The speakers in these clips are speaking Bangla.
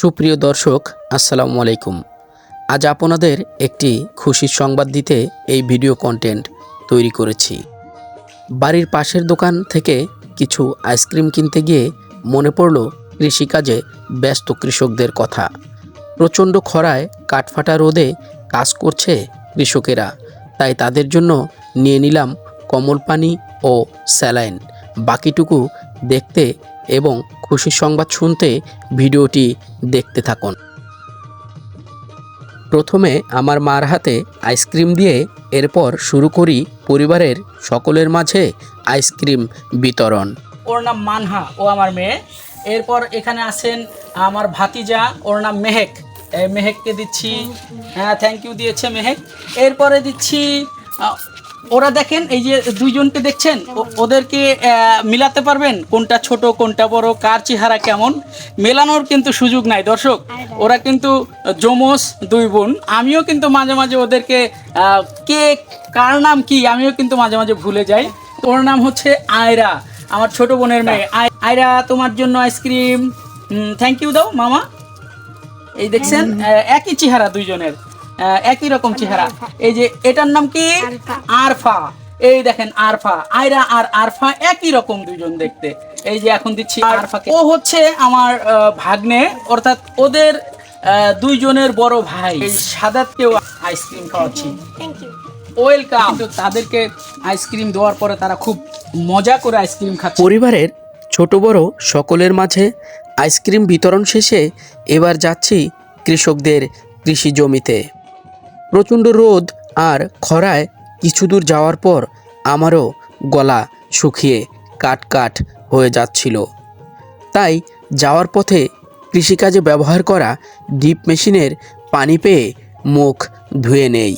সুপ্রিয় দর্শক, আসসালামু আলাইকুম। আজ আপনাদের একটি খুশির সংবাদ দিতে এই ভিডিও কন্টেন্ট তৈরি করেছি। বাড়ির পাশের দোকান থেকে কিছু আইসক্রিম কিনতে গিয়ে মনে পড়ল কৃষিকাজে ব্যস্ত কৃষকদের কথা। প্রচণ্ড খরায় কাঠফাটা রোদে কাজ করছে কৃষকেরা। তাই তাদের জন্য নিয়ে নিলাম কমল পানি ও স্যালাইন। বাকিটুকু দেখতে এবং খুশির সংবাদ শুনতে ভিডিওটি দেখতে থাকুন। প্রথমে আমার মার হাতে আইসক্রিম দিয়ে এরপর শুরু করি পরিবারের সকলের মাঝে আইসক্রিম বিতরণ। ওর নাম মানহা, ও আমার মেয়ে। এরপর এখানে আছেন আমার ভাতিজা, ওর নাম মেহেক। মেহেককে দিচ্ছি হ্যাঁ থ্যাংক ইউ দিয়েছে মেহেক। এরপরে দিচ্ছি ওরা দেখেন এই যে দুইজনকে দেখছেন ওদেরকে মিলাতে পারবেন কোনটা ছোট কোনটা বড় কার চেহারা কেমন মেলানোর কিন্তু সুযোগ নাই। দর্শক ওরা কিন্তু জমস দুই বোন। আমিও কিন্তু মাঝে মাঝে ওদেরকে কে কার নাম কি আমিও কিন্তু মাঝে মাঝে ভুলে যাই। ওর নাম হচ্ছে আয়রা আমার ছোট বোনের মেয়ে। আয়রা তোমার জন্য আইসক্রিম। থ্যাংক ইউ দাও মামা। এই দেখছেন একই চেহারা দুইজনের। একই রকম চেহারা। এই যে এটার নাম কি? আরফা। এই দেখেন আরফা। আয়রা আর আরফা একই রকম দুজন দেখতে। এই যে এখন দিচ্ছি আরফাকে। ও হচ্ছে আমার ভাগ্নে অর্থাৎ ওদের আহ, দুইজনের বড় ভাই। এই সাদাতকেও আইসক্রিম খাওয়াচ্ছি। ওয়েলকাম তো তাদেরকে আইসক্রিম দেওয়ার পরে তারা খুব মজা করে আইসক্রিম খাচ্ছে। পরিবারের ছোট বড় সকলের মাঝে আইসক্রিম বিতরণ শেষে এবার যাচ্ছি কৃষকদের কৃষি জমিতে। প্রচণ্ড রোদ আর খরায় কিছু দূর যাওয়ার পর আমারও গলা শুকিয়ে কাট কাট হয়ে যাচ্ছিল। তাই যাওয়ার পথে কৃষিকাজে ব্যবহার করা ডিপ মেশিনের পানি পেয়ে মুখ ধুয়ে নেই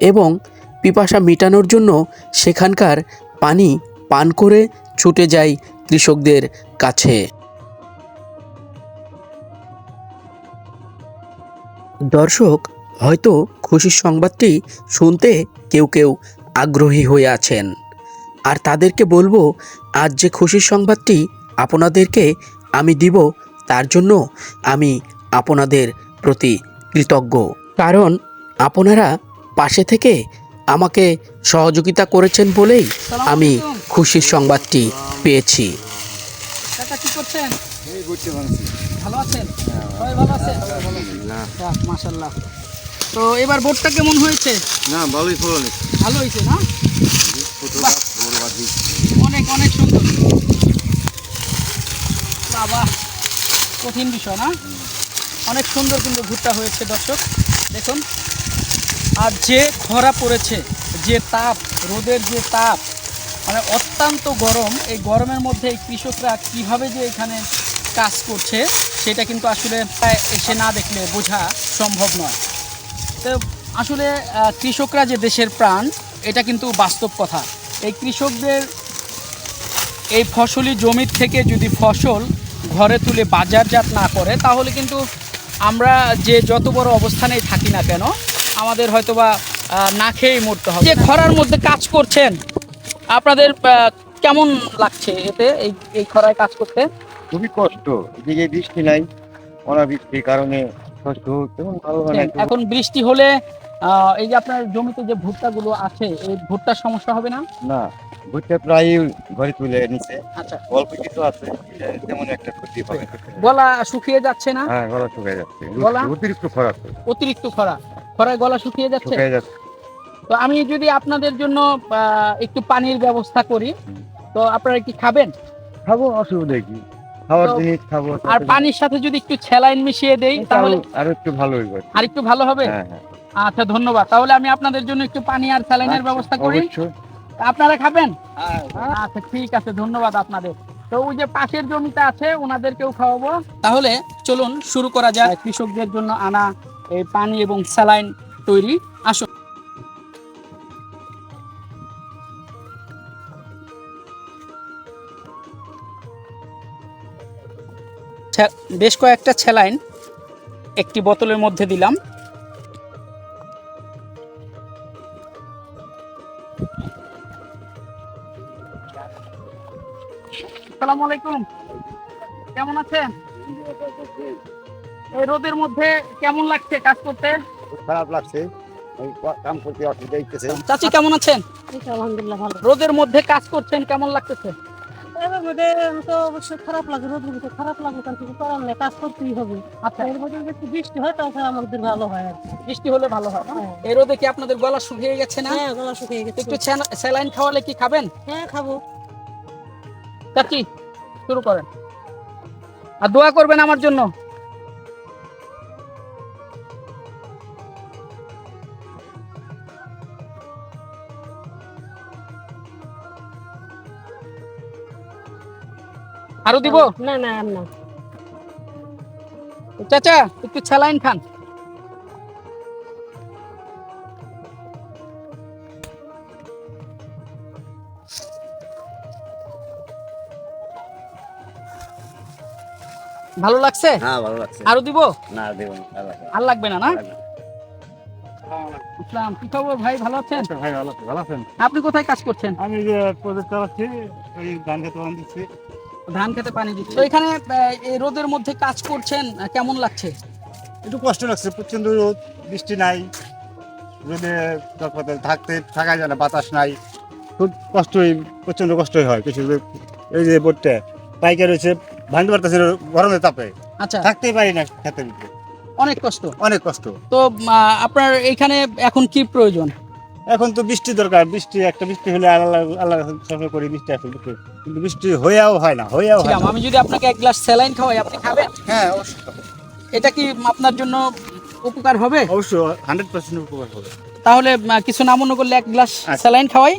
এবং পিপাসা মেটানোর জন্য সেখানকার পানি পান করে ছুটে যাই কৃষকদের কাছে। দর্শক হয়তো খুশির সংবাদটি শুনতে কেউ কেউ আগ্রহী হয়ে আছেন। আর তাদেরকে বলব আজ যে খুশির সংবাদটি আপনাদেরকে আমি দিব তার জন্য আমি আপনাদের প্রতি কৃতজ্ঞ। কারণ আপনারা পাশে থেকে আমাকে সহযোগিতা করেছেন বলেই আমি খুশির সংবাদটি পেয়েছি। কাকা কি করছেন? ভালো আছেন? ভালো আছেন? যাক, মাশাআল্লাহ। তো এবার ভোটটা কেমন হয়েছে? না ভালোই ফলন ভালো হয়েছে না। অনেক অনেক সুন্দর। বাবা কঠিন বিষয় না? অনেক সুন্দর কিন্তু ভুট্টা হয়েছে দর্শক। দেখুন আর যে খরা পড়েছে যে তাপ রোদের যে তাপ মানে অত্যন্ত গরম এই গরমের মধ্যে এই কৃষকরা কীভাবে যে এখানে কাজ করছে সেটা কিন্তু আসলে এসে না দেখলে বোঝা সম্ভব নয়। তো আসলে কৃষকরা যে দেশের প্রাণ, এটা কিন্তু বাস্তব কথা। এই কৃষকদের এই ফসলি জমির থেকে যদি ফসল ঘরে তুলে বাজারজাত না করে, তাহলে কিন্তু আমরা যে যত বড় অবস্থানেই থাকি না কেন, আমাদের হয়তোবা না খেয়েই মরতে হবে। যে খরার মধ্যে কাজ করছেন, আপনাদের কেমন লাগছে এতে, এই এই খরায় কাজ করতে? খুবই কষ্ট। এদিকে বৃষ্টি নাই, অনাবৃষ্টির কারণে এখন বৃষ্টি হলে এই যে আপনার জমিতে যে ভুট্টাগুলো আছে এই ভুট্টার সমস্যা হবে না? না ভুট্টা প্রায় ঘরে তুলে নিছে আচ্ছা। অল্প কিছু আছে তেমন একটা ক্ষতি হবে গলা শুকিয়ে যাচ্ছে না? হ্যাঁ গলা শুকিয়ে যাচ্ছে। গলা? অতিরিক্ত খরাপ অতিরিক্ত খরা। খরায় গলা শুকিয়ে যাচ্ছে? শুকিয়ে যাচ্ছে। তো আমি যদি আপনাদের জন্য একটু পানির ব্যবস্থা করি তো আপনারা কি খাবেন? খাব অসুবিধা কি? খাওয়ার জিনিস খাব আর পানির সাথে যদি একটু স্যালাইন মিশিয়ে দেই তাহলে আর একটু ভালো হইবে। আর একটু ভালো হবে? হ্যাঁ হ্যাঁ। আচ্ছা ধন্যবাদ। তাহলে আমি আপনাদের জন্য একটু পানি আর স্যালাইনের ব্যবস্থা করি। আপনারা খাবেন? আচ্ছা ঠিক আছে ধন্যবাদ আপনাদের। তো ওই যে পাশের জমিতে আছে ওনাদেরকেও খাওয়াবো। তাহলে চলুন শুরু করা যায় কৃষকদের জন্য আনা এই পানি এবং স্যালাইন তৈরি। আসুন। বেশ কয়েকটা স্যালাইন একটি বোতলের মধ্যে দিলাম। আসসালামু আলাইকুম। কেমন আছেন? এই রোদের মধ্যে কেমন লাগছে কাজ করতে? খারাপ লাগছে। কাম করতে অসুবিধা চাচি কেমন আছেন? আলহামদুলিল্লাহ ভালো। রোদের মধ্যে কাজ করছেন কেমন লাগতেছে? মধ্যে তো অবশ্যই খারাপ লাগে রোদ খারাপ লাগে কারণ কিছু করার নেই কাজ করতেই হবে। আচ্ছা। এর মধ্যে একটু বৃষ্টি হয় তাহলে আমাদের ভালো হয় বৃষ্টি হলে ভালো হয়। হ্যাঁ। এই রোদে কি আপনাদের গলা শুকিয়ে গেছে না? হ্যাঁ গলা শুকিয়ে গেছে। একটু স্যালাইন খাওয়ালে কি খাবেন? হ্যাঁ খাব। কাকি শুরু করেন। আর দোয়া করবেন আমার জন্য। আরও দিব? না না আর না। চাচা একটু স্যালাইন খান। ভালো লাগছে? হ্যাঁ ভালো লাগছে। আরও দিব? না দেবো না ভালো লাগছে। আর লাগবে না না? ইসলাম কি খবর ভাই ভালো আছেন? ভাই ভালো ভালো আছেন? আপনি কোথায় কাজ করছেন? আমি যে প্রজেক্ট চালাচ্ছি ওই ধান খেতে বান দিচ্ছি ধান খেতে পানি দিচ্ছি। তো এখানে এই রোদের মধ্যে কাজ করছেন কেমন লাগছে? একটু কষ্ট লাগছে প্রচণ্ড রোদ বৃষ্টি নাই। রোদে তারপরে থাকতে থাকা যায় না বাতাস নাই। খুব কষ্টই প্রচণ্ড কষ্টই হয় কিছু এই যে বোটটা পাইকার রয়েছে ভাঙতে পারতেছে গরমের তাপে। আচ্ছা। থাকতেই পারি না খেতে। অনেক কষ্ট। অনেক কষ্ট। তো আপনার এখানে এখন কি প্রয়োজন? এখন তো বৃষ্টি দরকার বৃষ্টি একটা বৃষ্টি হলে আল্লাহ আল্লাহ করি বৃষ্টি কিন্তু বৃষ্টি হয়েও হয় না হয়েও হয় আমি যদি আপনাকে এক গ্লাস স্যালাইন খাওয়াই আপনি খাবেন? হ্যাঁ অবশ্যই এটা কি আপনার জন্য উপকার হবে? অবশ্যই হান্ড্রেড পার্সেন্ট উপকার হবে। তাহলে কিছু না মনে করলে এক গ্লাস আচ্ছা। স্যালাইন খাওয়াই।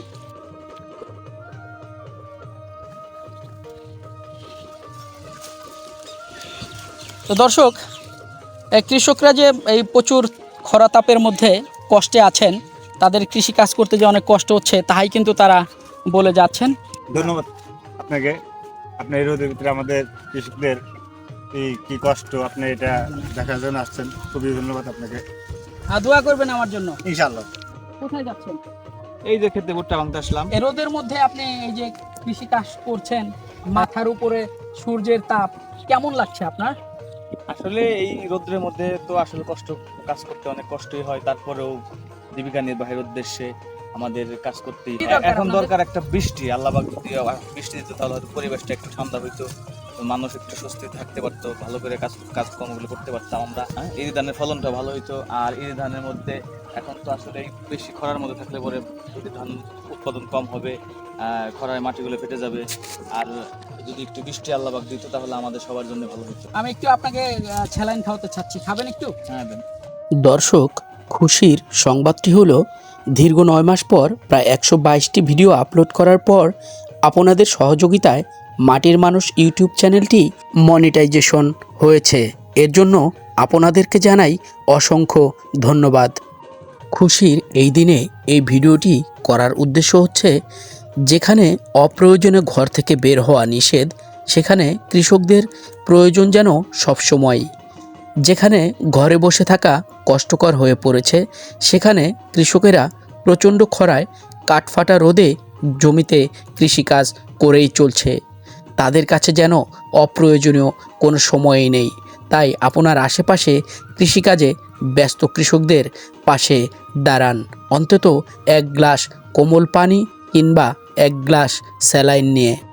তো দর্শক এই কৃষকরা যে এই প্রচুর খরা তাপের মধ্যে কষ্টে আছেন তাদের কৃষি কাজ করতে যে অনেক কষ্ট হচ্ছে তাই কিন্তু তারা বলে যাচ্ছেন। ধন্যবাদ আপনাকে। আপনার এই রোদের ভিতরে আমাদের কৃষকদের এই কি কষ্ট আপনি এটা দেখার জন্য আসছেন খুবই ধন্যবাদ আপনাকে। আর দোয়া করবেন আমার জন্য। ইনশাআল্লাহ। কোথায় যাচ্ছেন? এই যে খেতে ভুট্টা ভাঙতে আসলাম। এ রোদের মধ্যে আপনি এই যে কৃষি কাজ করছেন মাথার উপরে সূর্যের তাপ কেমন লাগছে আপনার? আসলে এই রোদ্রের মধ্যে তো আসলে কষ্ট কাজ করতে অনেক কষ্টই হয় তারপরেও জীবিকা নির্বাহের উদ্দেশ্যে আমাদের কাজ করতেই কি। দরকার এখন দরকার একটা বৃষ্টি আল্লাহ পাক যদি বৃষ্টি দিত তাহলে হয়তো পরিবেশটা একটু ঠান্ডা হইতো মানুষ একটু স্বস্তি থাকতে পারতো ভালো করে কাজ কাজকর্মগুলো করতে পারতাম আমরা। হ্যাঁ, এই ধানের ফলনটা ভালো হইতো আর এই ধানের মধ্যে এখন তো আসলে বেশি খরার মধ্যে থাকলে পরে যদি ধান উৎপাদন কম হবে খরায় মাটিগুলো ফেটে যাবে আর যদি একটু বৃষ্টি আল্লাহ পাক দিত তাহলে আমাদের সবার জন্য ভালো হতো আমি একটু আপনাকে স্যালাইন খাওয়াতে চাচ্ছি খাবেন একটু? হ্যাঁ দর্শক খুশির সংবাদটি হলো, দীর্ঘ নয় মাস পর প্রায় একশো বাইশটি ভিডিও আপলোড করার পর আপনাদের সহযোগিতায় মাটির মানুষ ইউটিউব চ্যানেলটি মনিটাইজেশন হয়েছে। এর জন্য আপনাদেরকে জানাই অসংখ্য ধন্যবাদ। খুশির এই দিনে এই ভিডিওটি করার উদ্দেশ্য হচ্ছে, যেখানে অপ্রয়োজনে ঘর থেকে বের হওয়া নিষেধ, সেখানে কৃষকদের প্রয়োজন যেন সবসময় যেখানে ঘরে বসে থাকা কষ্টকর হয়ে পড়েছে, সেখানে কৃষকেরা প্রচণ্ড খরায় কাঠফাটা রোদে জমিতে কৃষিকাজ করেই চলছে। তাদের কাছে যেন অপ্রয়োজনীয় কোনো সময়ই নেই। তাই আপনার আশেপাশে কৃষিকাজে ব্যস্ত কৃষকদের পাশে দাঁড়ান। অন্তত এক গ্লাস কোমল পানি কিংবা এক গ্লাস স্যালাইন নিয়ে।